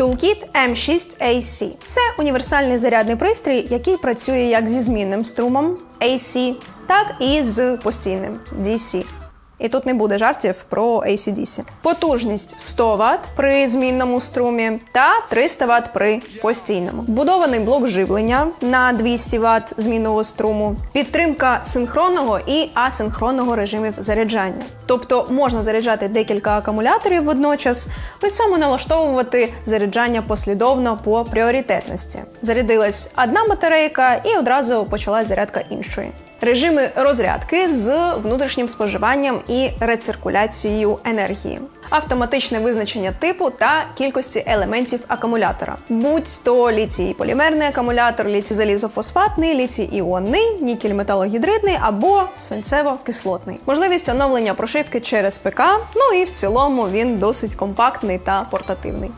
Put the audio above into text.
Toolkit M6AC. Це універсальний зарядний пристрій, який працює як зі змінним струмом AC, так і з постійним DC. І тут не буде жартів про ACDC. Потужність 100 Вт при змінному струмі та 300 Вт при постійному. Вбудований блок живлення на 200 Вт змінного струму, підтримка синхронного і асинхронного режимів заряджання. Тобто можна заряджати декілька акумуляторів водночас, при цьому налаштовувати заряджання послідовно по пріоритетності. Зарядилась одна батарейка і одразу почалась зарядка іншої. Режими розрядки з внутрішнім споживанням і рециркуляцією енергії, автоматичне визначення типу та кількості елементів акумулятора, будь то літій полімерний акумулятор, літій залізофосфатний, літій іонний, нікель металогідридний або свинцево-кислотний. Можливість оновлення прошивки через ПК. Ну і в цілому він досить компактний та портативний.